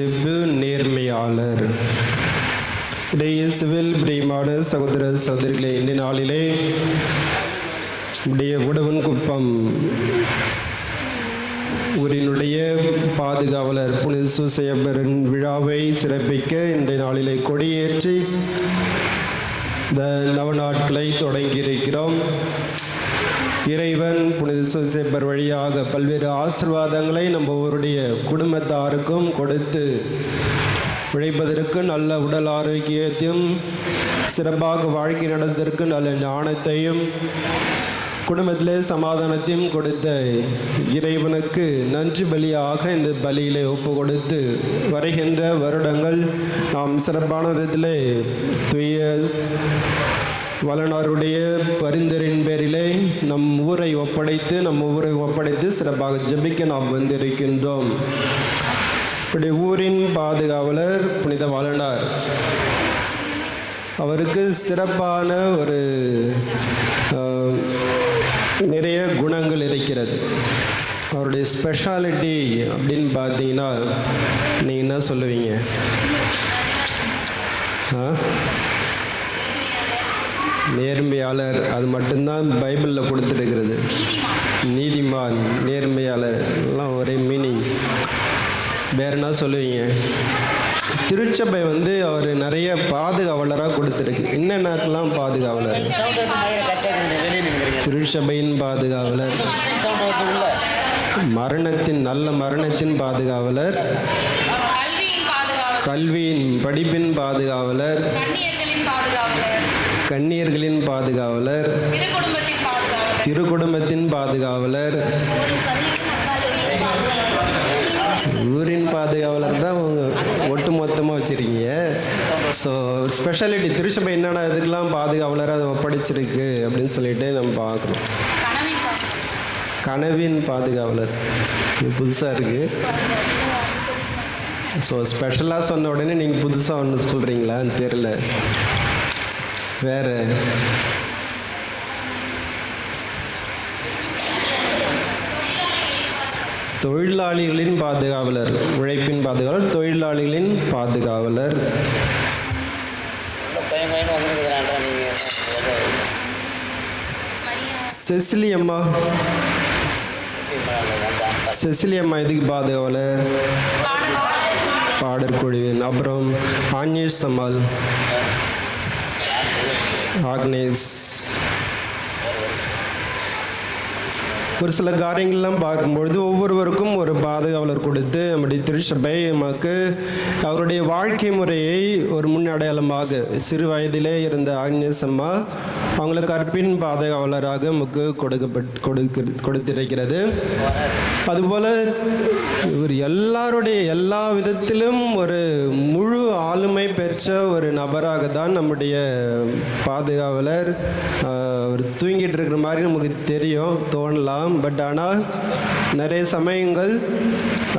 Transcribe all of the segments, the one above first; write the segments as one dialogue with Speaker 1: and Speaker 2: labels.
Speaker 1: அவர் நேர்மையாளர். இயேசுவில் பிரியமான சகோதர சகோதரிகளே இந்த நாளிலே உடைய உடவன் குப்பம் ஊரினுடைய பாதுகாவலர் புனிசு செய்யப்பெறும் விழாவை சிறப்பிக்க இன்றைய நாளிலே கொடியேற்றி இந்த நவநாட்களை தொடங்கியிருக்கிறோம். இறைவன் புனித சூசையப்பர் வழியாக பல்வேறு ஆசிர்வாதங்களை நம்ம ஒருடைய குடும்பத்தாருக்கும் கொடுத்து உழைப்பதற்கு நல்ல உடல் ஆரோக்கியத்தையும் சிறப்பாக வாழ்க்கை நடந்ததற்கு நல்ல ஞானத்தையும் குடும்பத்திலே சமாதானத்தையும் கொடுத்த இறைவனுக்கு நன்றி பலியாக இந்த பலியிலே ஒப்பு கொடுத்து வருகின்ற வருடங்கள் நாம் சிறப்பான விதத்திலே துய வளனாருடைய பரிந்துரையின் பேரிலே நம் ஊரை ஒப்படைத்து நம் ஊரை ஒப்படைத்து சிறப்பாக ஜெபிக்க நாம் வந்திருக்கின்றோம். இப்படி ஊரின் பாதுகாவலர் புனித வளனார். அவருக்கு சிறப்பான ஒரு நிறைய குணங்கள் இருக்கிறது. அவருடைய ஸ்பெஷாலிட்டி அப்படின்னு பார்த்தீங்கன்னா நீங்கள் என்ன சொல்லுவீங்க? ஆ? நேர்மையாளர் அது மட்டும்தான் பைபிளில் கொடுத்துருக்கிறது. நீதிமான் நேர்மையாளர் எல்லாம் ஒரே மீனிங் வேற என்ன சொல்லுவீங்க? திருச்சபை வந்து அவர் நிறைய பாதுகாவலராக கொடுத்துருக்கு. என்னென்னக்கெல்லாம் பாதுகாவலர்? திருச்சபையின் பாதுகாவலர். மரணத்தின் நல்ல மரணத்தின் பாதுகாவலர்.
Speaker 2: கல்வியின்
Speaker 1: படிப்பின் பாதுகாவலர்.
Speaker 2: கண்ணியர்களின் பாதுகாவலர். திருக்குடும்பத்தின் பாதுகாவலர்.
Speaker 1: ஊரின் பாதுகாவலர் தான் ஒட்டு மொத்தமாக வச்சுருக்கீங்க. ஸோ ஸ்பெஷாலிட்டி திருச்சபை என்னென்ன இதுக்கெல்லாம் பாதுகாவலர் அதை ஒப்படைச்சிருக்கு அப்படின்னு சொல்லிட்டு நம்ம பார்க்குறோம்.
Speaker 2: கனவின் பாதுகாவலர்.
Speaker 1: கனவின் பாதுகாவலர் இது புதுசாக இருக்குது ஸோ ஸ்பெஷலாக சொன்ன உடனே நீங்கள் புதுசாக ஒன்று சொல்கிறீங்களான்னு தெரில வேறு. தொழிலாளிகளின் பாதுகாவலர் உழைப்பின் பாதுகாவலர் தொழிலாளிகளின் பாதுகாவலர்.
Speaker 3: உள்ள பையன் பையன் வந்துருக்குறான்றா நீங்கள்
Speaker 1: செசிலி அம்மா. செசிலி அம்மா எதுக்கு பாதுகாவலர்? பாடற் குழுவின் அப்புறம் ஆஞ்சேஷ் சமால் ஆக்னேஸ் ஒரு சில காரியங்கள்லாம் பார்க்கும்பொழுது ஒவ்வொருவருக்கும் ஒரு பாதுகாவலர் கொடுத்து நம்முடைய திருச்சபை நமக்கு அவருடைய வாழ்க்கை முறையை ஒரு முன்னடையாளமாக சிறு வயதிலே இருந்த ஆக்னேஸ் அம்மா அவங்களுக்கு கற்பின் பாதுகாவலராக நமக்கு கொடுக்கப்பட்டு கொடுக்க கொடுத்திருக்கிறது. அதுபோல் இவர் எல்லாருடைய எல்லா விதத்திலும் ஒரு முழு ஆளுமை பெற்ற ஒரு நபராக தான் நம்முடைய பாதுகாவலர் அவர் தூங்கிட்டு இருக்கிற மாதிரி நமக்கு தெரியும் தோணலாம். பட் ஆனால் நிறைய சமயங்கள்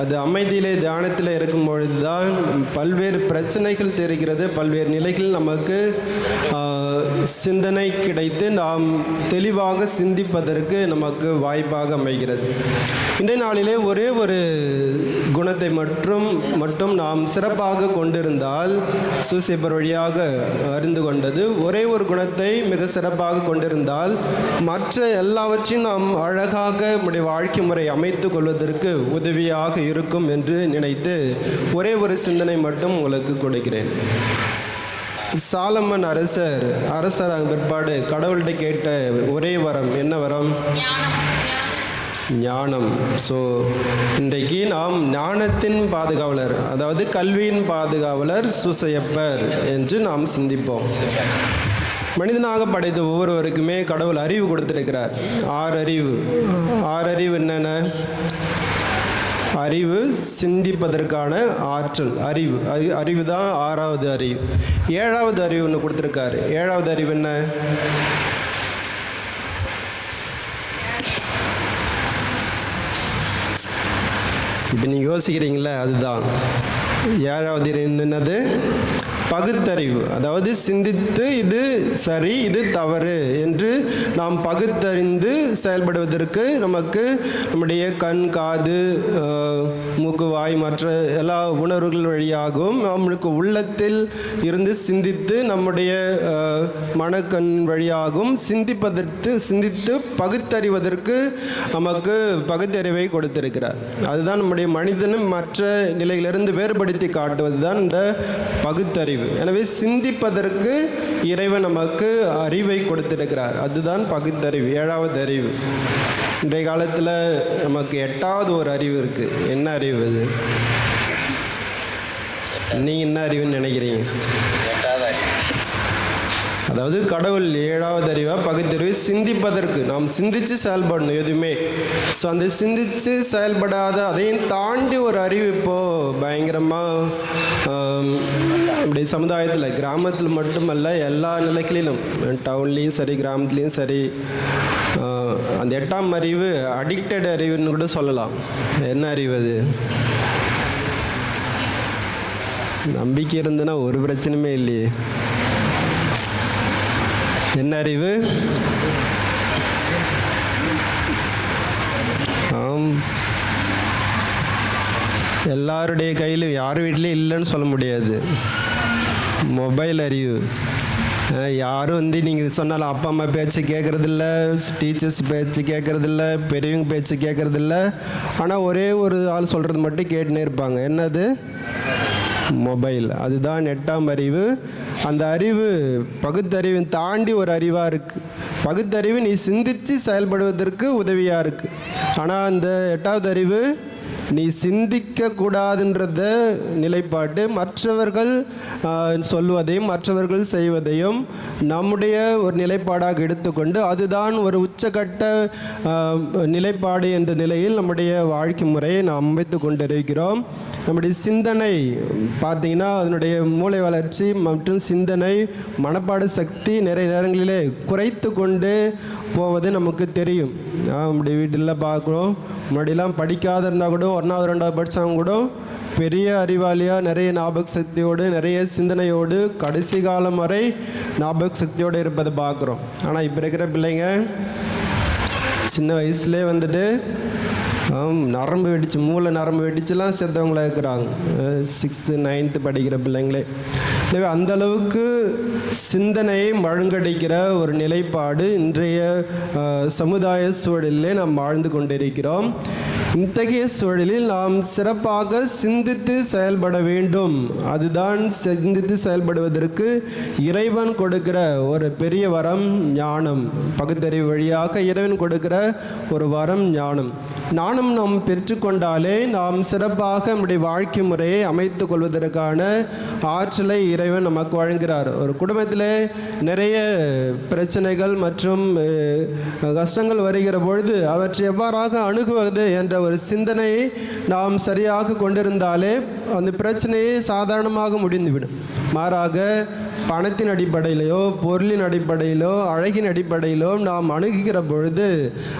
Speaker 1: அது அமைதியிலே தியானத்தில் இருக்கும் பொழுது தான் பல்வேறு பிரச்சனைகள் தெரிகிறது. பல்வேறு நிலைகள் நமக்கு சிந்தனை கிடைத்து நாம் தெளிவாக சிந்திப்பதற்கு நமக்கு வாய்ப்பாக அமைகிறது. இன்றைய நாளிலே ஒரே ஒரு குணத்தை மற்றும் மட்டும் நாம் சிறப்பாக கொண்டிருந்தால் சூசேப்பர் வழியாக அறிந்து கொண்டது ஒரே ஒரு குணத்தை மிக சிறப்பாக கொண்டிருந்தால் மற்ற எல்லாவற்றையும் நாம் அழகாக நம்முடைய வாழ்க்கை முறை அமைத்து கொள்வதற்கு உதவியாக இருக்கும் என்று நினைத்து ஒரே ஒரு சிந்தனை மட்டும் உங்களுக்கு கொடுக்கிறேன். சாலமன் அரசர் அரசராக பிற்பாடு கடவுள்கிட்ட கேட்ட ஒரே வரம் என்ன வரம்?
Speaker 2: ஞானம்.
Speaker 1: ஸோ இன்றைக்கு நாம் ஞானத்தின் பாதுகாவலர் அதாவது கல்வியின் பாதுகாவலர் சுசையப்பர் என்று நாம் சிந்திப்போம். மனிதனாக படைத்த ஒவ்வொருவருக்குமே கடவுள் அறிவு கொடுத்திருக்கிறார். ஆறறிவு ஆறறிவு என்னென்ன? அறிவு சிந்திப்பதற்கான ஆற்றல் அறிவு. அறி- அறிவு தான் ஆறாவது அறிவு. ஏழாவது அறிவு ஒன்று கொடுத்துருக்காரு. ஏழாவது அறிவு என்ன? இப்போ நீங்கள் யோசிக்கிறீங்களே அதுதான். ஏழாவது என்னது பகுத்தறிவு. அதாவது சிந்தித்து இது சரி இது தவறு என்று நாம் பகுத்தறிந்து செயல்படுவதற்கு நமக்கு நம்முடைய கண் காது மூக்கு வாய் மற்ற எல்லா உணர்வுகள் வழியாகவும் நம்மளுக்கு உள்ளத்தில் இருந்து சிந்தித்து நம்முடைய மனக்கண் வழியாகவும் சிந்திப்பதற்கு சிந்தித்து பகுத்தறிவதற்கு நமக்கு பகுத்தறிவை கொடுத்திருக்கிறார். அதுதான் நம்முடைய மனிதனும் மற்ற நிலையிலிருந்து வேறுபடுத்தி காட்டுவது தான் இந்த பகுத்தறிவு. எனவே சிந்திப்பதற்கு இறைவன் நமக்கு அறிவை கொடுத்திருக்கிறார். அதுதான் பகுத்தறிவு ஏழாவது அறிவு. இன்றைய காலத்தில் நமக்கு எட்டாவது ஒரு அறிவு இருக்குது என்ன அறிவு அது? நீங்கள் என்ன அறிவுன்னு நினைக்கிறீங்க? அதாவது கடவுள் ஏழாவது அறிவாக பகுத்தறிவு. சிந்திப்பதற்கு நாம் சிந்தித்து செயல்படணும் எதுவுமே. ஸோ அந்த சிந்தித்து செயல்படாத அதையும் தாண்டி ஒரு அறிவு இப்போது பயங்கரமாக இப்படி சமுதாயத்தில் கிராமத்தில் மட்டுமல்ல எல்லா நிலைகளிலும் டவுன்லேயும் சரி கிராமத்துலேயும் சரி அந்த எட்டாம் அறிவு அடிக்டட் அறிவுன்னு கூட சொல்லலாம். என்ன அறிவு அது? நம்பிக்கை இருந்ததுன்னா ஒரு பிரச்சனையுமே இல்லையே. என்ன அறிவு? ஆம். எல்லாருடைய கையிலும் யார் வீட்லேயும் இல்லைன்னு சொல்ல முடியாது. மொபைல் அறிவு. யாரும் வந்து நீங்கள் சொன்னாலும் அப்பா அம்மா பேச்சு கேட்குறதில்ல டீச்சர்ஸ் பேச்சு கேட்குறதில்ல பெரியவங்க பேச்சு கேட்குறதில்ல ஆனால் ஒரே ஒரு ஆள் சொல்கிறது மட்டும் கேட்டுனே இருப்பாங்க. என்னது? மொபைல். அதுதான் எட்டாம் அறிவு. அந்த அறிவு பகுத்தறிவின் தாண்டி ஒரு அறிவாக இருக்குது பகுத்தறிவு நீ சிந்தித்து செயல்படுவதற்கு உதவியாக இருக்குது ஆனால் அந்த எட்டாவது அறிவு நீ சிந்திக்க கூடாதுன்றத நிலைப்பாடு மற்றவர்கள் சொல்வதையும் மற்றவர்கள் செய்வதையும் நம்முடைய ஒரு நிலைப்பாடாக எடுத்துக்கொண்டு அதுதான் ஒரு உச்சகட்ட நிலைப்பாடு என்ற நிலையில் நம்முடைய வாழ்க்கை முறையை நாம் அமைத்து கொண்டிருக்கிறோம். நம்முடைய சிந்தனை பார்த்தீங்கன்னா அதனுடைய மூளை வளர்ச்சி மற்றும் சிந்தனை மனப்பாடு சக்தி நிறைய நேரங்களிலே குறைத்து கொண்டு போவது நமக்கு தெரியும். நம்முடைய வீட்டில் பார்க்குறோம். முன்னாடிலாம் படிக்காத இருந்தால் கூட ஒன்றாவது ரெண்டாவது படித்தவங்க கூட பெரிய அறிவாளியாக நிறைய ஞாபக சக்தியோடு நிறைய சிந்தனையோடு கடைசி காலம் வரை ஞாபக சக்தியோடு இருப்பதை பார்க்குறோம். ஆனால் இப்போ இருக்கிற பிள்ளைங்க சின்ன வயசுலேயே வந்துட்டு நரம்பு வெடிச்சு மூளை நரம்பு வெடிச்சுலாம் செத்தவங்களா இருக்கிறாங்க. சிக்ஸ்த்து நைன்த்து படிக்கிற பிள்ளைங்களே. எனவே அந்த அளவுக்கு சிந்தனையை மழுங்கடிக்கிற ஒரு நிலைப்பாடு இன்றைய சமுதாய சூழலிலே நாம் வாழ்ந்து கொண்டிருக்கிறோம். இத்தகைய சூழலில் நாம் சிறப்பாக சிந்தித்து செயல்பட வேண்டும். அதுதான் சிந்தித்து செயல்படுவதற்கு இறைவன் கொடுக்கிற ஒரு பெரிய வரம் ஞானம். பகுத்தறிவு வழியாக இறைவன் கொடுக்கிற ஒரு வரம் ஞானம். நானும் நாம் பெற்றுக்கொண்டாலே நாம் சிறப்பாக நம்முடைய வாழ்க்கை முறையை அமைத்து கொள்வதற்கான ஆற்றலை இறைவன் நமக்கு வழங்குகிறார். ஒரு குடும்பத்தில் நிறைய பிரச்சனைகள் மற்றும் கஷ்டங்கள் வருகிற பொழுது அவற்றை எவ்வாறாக அணுகுவது என்ற ஒரு சிந்தனையை நாம் சரியாக கொண்டிருந்தாலே அந்த பிரச்சனையை சாதாரணமாக முடிந்துவிடும். மாறாக பணத்தின் அடிப்படையிலோ பொருளின் அடிப்படையிலோ அழகின் அடிப்படையிலோ நாம் அணுகுகிற பொழுது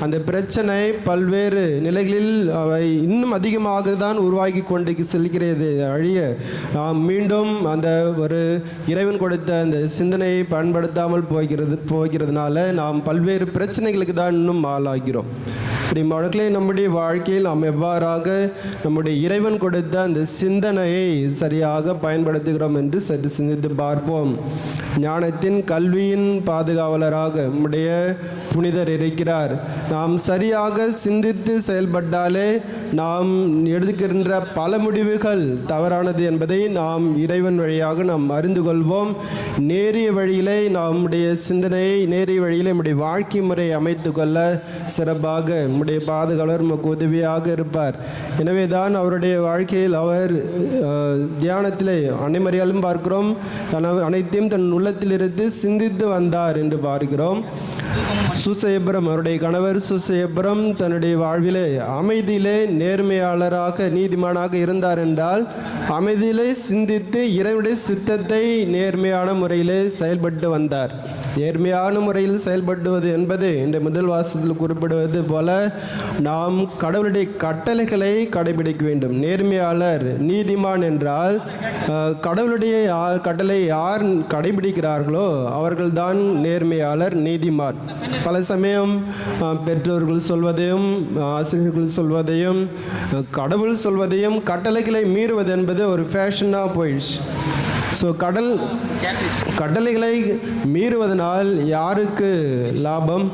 Speaker 1: அந்த பிரச்சனை பல்வேறு நிலைகளில் அவை இன்னும் அதிகமாக தான் உருவாகி கொண்டு செல்கிறது அழிய நாம் மீண்டும் அந்த ஒரு இறைவன் கொடுத்த அந்த சிந்தனையை பயன்படுத்தாமல் போகிறது போகிறதுனால நாம் பல்வேறு பிரச்சனைகளுக்கு தான் இன்னும் ஆளாகிறோம். இப்படி மக்களை நம்முடைய வாழ்க்கையில் நாம் எவ்வாறாக நம்முடைய இறைவன் கொடுத்த அந்த சிந்தனையை சரியாக பயன்படுத்துகிறோம் என்று சற்று சிந்தித்து பார்ப்போம். ஞானத்தின் கல்வியின் பாதுகாவலராக நம்முடைய புனிதர் இருக்கிறார். நாம் சரியாக சிந்தித்து செயல்பட்டாலே நாம் எடுக்கின்ற பல முடிவுகள் தவறானது என்பதை நாம் இறைவன் வழியாக நாம் அறிந்து கொள்வோம். நேரிய வழியிலே நம்முடைய சிந்தனையை நேரிய வழியிலே நம்முடைய வாழ்க்கை முறையை அமைத்து கொள்ள சிறப்பாக நம்முடைய பாதுகாவலர் நமக்கு உதவியாக இருப்பார். எனவே தான் அவருடைய வாழ்க்கையில் அவர் தியானத்திலே அனைமறையாலும் பார்க்கிறோம். தன் அனைத்தையும் தன் உள்ளத்திலிருந்து சிந்தித்து வந்தார் என்று பார்க்கிறோம். சுசேபுரம் அவருடைய கணவர் சுசேபுரம் தன்னுடைய வாழ்விலே அமைதியிலே நேர்மையாளராக நீதிமானாக இருந்தார் என்றால் அமைதியிலே சிந்தித்து இறைவனுடைய சித்தத்தை நேர்மையான முறையிலே செயல்பட்டு வந்தார். நேர்மையான முறையில் செயல்படுவது என்பது இந்த முதல் வாசத்தில் குறிப்பிடுவது போல நாம் கடவுளுடைய கட்டளைகளை கடைபிடிக்க வேண்டும். நேர்மையாளர் நீதிமான் என்றால் கடவுளுடைய கட்டளை யார் கடைபிடிக்கிறார்களோ அவர்கள்தான் நேர்மையாளர் நீதிமான். பல சமயம் பெற்றோர்கள் சொல்வதையும் ஆசிரியர்கள் சொல்வதையும் கடவுள் சொல்வதையும் கட்டளைகளை மீறுவது என்பது ஒரு ஃபேஷனாக போயிடுச்சு. ஸோ கடல் கடலைகளை மீறுவதனால் யாருக்கு லாபம்?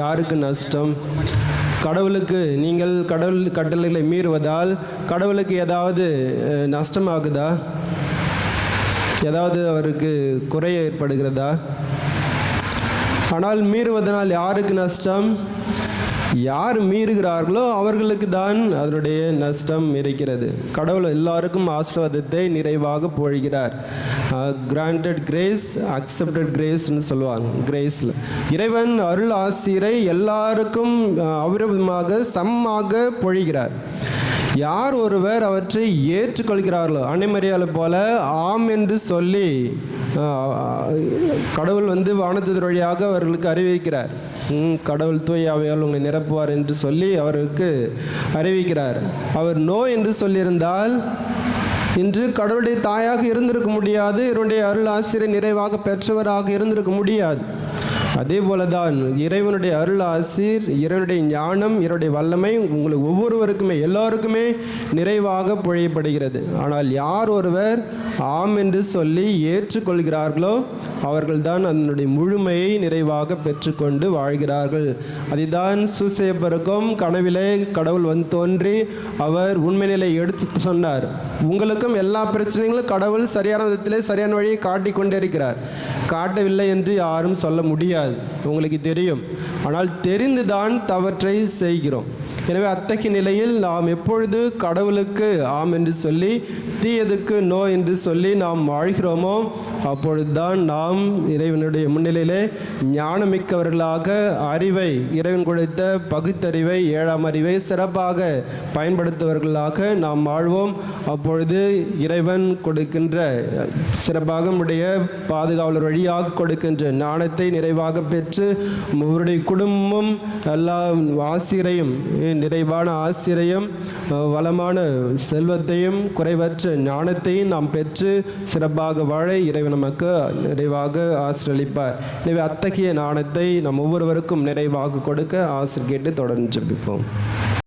Speaker 1: யாருக்கு நஷ்டம்? கடவுளுக்கு நீங்கள் கடவுள் கட்டளைகளை மீறுவதால் கடவுளுக்கு ஏதாவது நஷ்டமாகுதா? ஏதாவது அவருக்கு குறை ஏற்படுகிறதா? ஆனால் மீறுவதனால் யாருக்கு நஷ்டம்? யார் மீறுகிறார்களோ அவர்களுக்கு தான் அதனுடைய நஷ்டம் இருக்கிறது. கடவுள் எல்லாருக்கும் ஆசீர்வாதத்தை நிறைவாக பொழிகிறார் கிராண்டட் கிரேஸ் அக்செப்டட் கிரேஸ்னு சொல்லுவாங்க கிரேஸில் இறைவன் அருள் ஆசிரை எல்லாருக்கும் அவிரமாக சம்மாக சமமாக பொழிகிறார். யார் ஒருவர் அவற்றை ஏற்றுக்கொள்கிறார்களோ அன்னைமரியாதை போல ஆம் என்று சொல்லி கடவுள் வந்து வானத்தது வழியாக அவர்களுக்கு அறிவிக்கிறார். கடவுள் தூய் அவையால் உங்களை நிரப்புவார் என்று சொல்லி அவருக்கு அறிவிக்கிறார். அவர் நோ என்று சொல்லியிருந்தால் இன்று கடவுளுடைய தாயாக இருந்திருக்க முடியாது இவருடைய அருள் ஆசிரியர் நிறைவாக பெற்றவராக இருந்திருக்க முடியாது. அதே போல தான் இறைவனுடைய அருள் ஆசீர் இறைவனுடைய ஞானம் இறைவனுடைய வல்லமை உங்களுக்கு ஒவ்வொருவருக்குமே எல்லாருக்குமே நிறைவாக பொழியப்படுகிறது ஆனால் யார் ஒருவர் ஆம் என்று சொல்லி ஏற்றுக்கொள்கிறார்களோ அவர்கள்தான் அதனுடைய முழுமையை நிறைவாக பெற்றுக்கொண்டு வாழ்கிறார்கள். அதுதான் சுசேபருக்கும் கனவிலே கடவுள் வந்து தோன்றி அவர் உண்மை நிலை எடுத்து சொன்னார். உங்களுக்கும் எல்லா பிரச்சனைகளும் கடவுள் சரியான விதத்திலே சரியான வழியை காட்டி கொண்டே இருக்கிறார் காட்டவில்லை என்று யாரும் சொல்ல முடியாது. உங்களுக்கு தெரியும். ஆனால் தெரிந்துதான் தவற்றை செய்கிறோம். எனவே அத்தகைய நிலையில் நாம் எப்பொழுது கடவுளுக்கு ஆம் என்று சொல்லி தீயதுக்கு நோ என்று சொல்லி நாம் வாழ்கிறோமோ அப்பொழுதுதான் நாம் இறைவனுடைய முன்னிலையிலே ஞானமிக்கவர்களாக அறிவை இறைவன் கொடுத்த பகுத்தறிவை ஏழாம் அறிவை சிறப்பாக பயன்படுத்துவர்களாக நாம் வாழ்வோம். அப்பொழுது இறைவன் கொடுக்கின்ற சிறப்பாக நம்முடைய பாதுகாவலர் வழியாக கொடுக்கின்ற ஞானத்தை நிறைவாக பெற்று அவருடைய குடும்பமும் எல்லா ஆசிரியையும் நிறைவான ஆசிரியையும் வளமான செல்வத்தையும் குறைவற்ற ஞானத்தையும் நாம் பெற்று சிறப்பாக வாழ இறைவன் நமக்கு நிறைவாக ஆசிரியளிப்பார் எனவே அத்தகைய ஞானத்தை நம் ஒவ்வொருவருக்கும் நிறைவாக கொடுக்க ஆசிரியர் கேட்டு தொடர்ந்து ஜபிப்போம்.